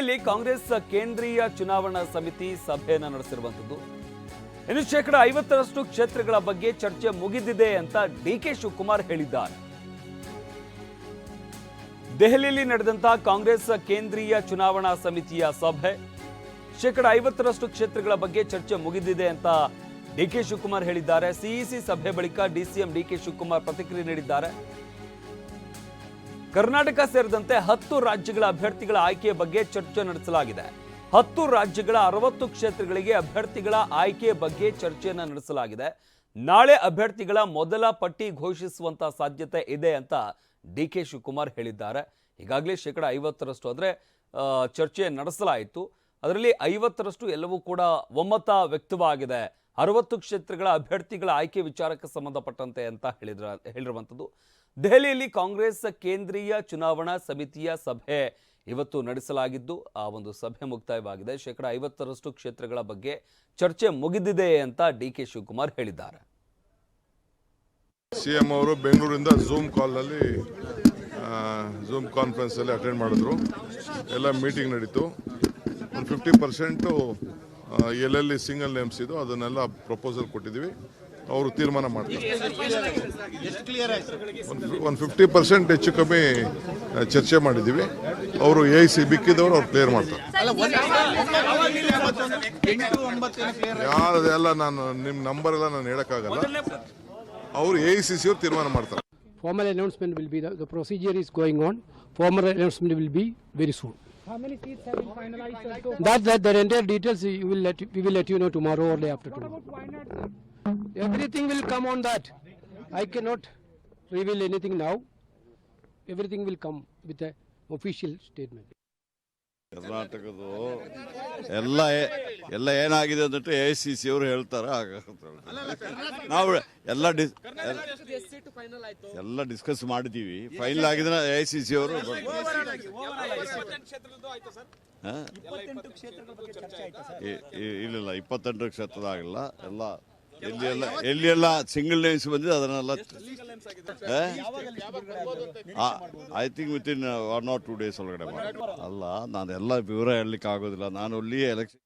ದೆಹಲಿಯಲ್ಲಿ ಕಾಂಗ್ರೆಸ್ ಕೇಂದ್ರೀಯ ಚುನಾವಣಾ ಸಮಿತಿ ಸಭೆಯನ್ನು ನಡೆಸಿರುವಂತದ್ದು ಇನ್ನು ಶೇಕಡ ಐವತ್ತರಷ್ಟು ಕ್ಷೇತ್ರಗಳ ಬಗ್ಗೆ ಚರ್ಚೆ ಮುಗಿದಿದೆ ಅಂತ ಡಿ ಕೆ ಶಿವಕುಮಾರ್ ಹೇಳಿದ್ದಾರೆ. ದೆಹಲಿಯಲ್ಲಿ ನಡೆದಂತಹ ಕಾಂಗ್ರೆಸ್ ಕೇಂದ್ರೀಯ ಚುನಾವಣಾ ಸಮಿತಿಯ ಸಭೆ, ಶೇಕಡ ಐವತ್ತರಷ್ಟು ಕ್ಷೇತ್ರಗಳ ಬಗ್ಗೆ ಚರ್ಚೆ ಮುಗಿದಿದೆ ಅಂತ ಡಿ ಕೆ ಶಿವಕುಮಾರ್ ಹೇಳಿದ್ದಾರೆ. ಸಿಇಸಿ ಸಭೆ ಬಳಿಕ ಡಿಸಿಎಂ ಡಿ ಕೆ ಶಿವಕುಮಾರ್ ಪ್ರತಿಕ್ರಿಯೆ ನೀಡಿದ್ದಾರೆ. ಕರ್ನಾಟಕ ಸೇರಿದಂತೆ ಹತ್ತು ರಾಜ್ಯಗಳ ಅಭ್ಯರ್ಥಿಗಳ ಆಯ್ಕೆಯ ಬಗ್ಗೆ ಚರ್ಚೆ ನಡೆಸಲಾಗಿದೆ. ಹತ್ತು ರಾಜ್ಯಗಳ ಅರವತ್ತು ಕ್ಷೇತ್ರಗಳಿಗೆ ಅಭ್ಯರ್ಥಿಗಳ ಆಯ್ಕೆಯ ಬಗ್ಗೆ ಚರ್ಚೆಯನ್ನು ನಡೆಸಲಾಗಿದೆ. ನಾಳೆ ಅಭ್ಯರ್ಥಿಗಳ ಮೊದಲ ಪಟ್ಟಿ ಘೋಷಿಸುವಂತ ಸಾಧ್ಯತೆ ಇದೆ ಅಂತ ಡಿ ಕೆ ಶಿವಕುಮಾರ್ ಹೇಳಿದ್ದಾರೆ. ಈಗಾಗಲೇ ಶೇಕಡ ಐವತ್ತರಷ್ಟು ಅಂದರೆ ಚರ್ಚೆ ನಡೆಸಲಾಯಿತು. ಅದರಲ್ಲಿ ಐವತ್ತರಷ್ಟು ಎಲ್ಲವೂ ಕೂಡ ಒಮ್ಮತ ವ್ಯಕ್ತವಾಗಿದೆ. ಅರವತ್ತು ಕ್ಷೇತ್ರಗಳ ಅಭ್ಯರ್ಥಿಗಳ ಆಯ್ಕೆ ವಿಚಾರಕ್ಕೆ ಸಂಬಂಧಪಟ್ಟಂತೆ ಅಂತ ಹೇಳಿದ್ರ, ಹೇಳಿರುವಂಥದ್ದು. ದೆಹಲಿಯಲ್ಲಿ ಕಾಂಗ್ರೆಸ್ ಕೇಂದ್ರೀಯ ಚುನಾವಣಾ ಸಮಿತಿಯ ಸಭೆ ಇವತ್ತು ನಡೆಸಲಾಗಿದ್ದು, ಆ ಒಂದು ಸಭೆ ಮುಕ್ತಾಯವಾಗಿದೆ. ಶೇಕಡ ಐವತ್ತರಷ್ಟು ಕ್ಷೇತ್ರಗಳ ಬಗ್ಗೆ ಚರ್ಚೆ ಮುಗಿದಿದೆ ಅಂತ ಡಿ ಕೆ ಶಿವಕುಮಾರ್ ಹೇಳಿದ್ದಾರೆ. ಸಿಎಂ ಅವರು ಬೆಂಗಳೂರಿಂದ ಝೂಮ್ ಕಾಲ್ನಲ್ಲಿ ಝೂಮ್ ಕಾನ್ಫರೆನ್ಸಲ್ಲಿ ಅಟೆಂಡ್ ಮಾಡಿದ್ರು. ಎಲ್ಲ ಮೀಟಿಂಗ್ ನಡೀತು. ಒಂದು ಫಿಫ್ಟಿ ಪರ್ಸೆಂಟು ಎಲ್ಲೆಲ್ಲಿ ಸಿಂಗಲ್ ನೇಮ್ಸ್ ಇದೋ ಅದನ್ನೆಲ್ಲ ಪ್ರಪೋಸಲ್ ಕೊಟ್ಟಿದ್ದೀವಿ. ಅವರು ತೀರ್ಮಾನ ಮಾಡ್ತಾರೆ. ಒಂದು ಫಿಫ್ಟಿ ಪರ್ಸೆಂಟ್ ಹೆಚ್ಚು ಕಮ್ಮಿ ಚರ್ಚೆ ಮಾಡಿದ್ದೀವಿ. ಅವರು ಎ ಸಿ ಬಿಕ್ಕಿದವರು ಅವ್ರು ಕ್ಲಿಯರ್ ಮಾಡ್ತಾರೆ. ಯಾರದೆಲ್ಲ ನಾನು ನಿಮ್ಮ ನಂಬರ್ ಎಲ್ಲ ನಾನು ಹೇಳೋಕ್ಕಾಗಲ್ಲ. ಅವರು ಎ ಸಿ ಸಿ ಅವ್ರು ತೀರ್ಮಾನ ಮಾಡ್ತಾರೆ. Formal announcement will be, the, the procedure is going on. Formal announcement will be very soon. How many seats have been finalized and so That, that, the entire details you will let, we will let you know tomorrow or day after tomorrow. about Wayanad? sir? Everything will come on that. I cannot reveal anything now. Everything will come with an official statement. ಕರ್ನಾಟಕದ ಎಲ್ಲ ಎಲ್ಲ ಏನಾಗಿದೆ ಅಂದ್ಬಿಟ್ಟು A C C ಅವರು ಹೇಳ್ತಾರೆ ನಾವು ಎಲ್ಲ ಡಿಸ್ ಎಲ್ಲ ಡಿಸ್ಕಸ್ ಮಾಡಿದ್ದೀವಿ ಫೈನಲ್ ಆಗಿದ್ರೆ ಎ ಸಿ ಸಿ ಅವರು ಇಲ್ಲ ಇಪ್ಪತ್ತೆಂಟು ಕ್ಷೇತ್ರದ ಆಗಿಲ್ಲ. ಎಲ್ಲ ಎಲ್ಲಿ ಎಲ್ಲ ಎಲ್ಲಿ ಎಲ್ಲ ಸಿಂಗಲ್ ನೇಮ್ಸ್ ಬಂದಿದೆ ಅದನ್ನೆಲ್ಲ I think within one or two days ಒಳಗಡೆ ಮಾಡಿ. ಅಲ್ಲ ನಾನು ಎಲ್ಲ ವಿವರ ಹೇಳಲಿಕ್ಕೆ ಆಗೋದಿಲ್ಲ ನಾನು ಅಲ್ಲಿ ಎಲೆಕ್ಷನ್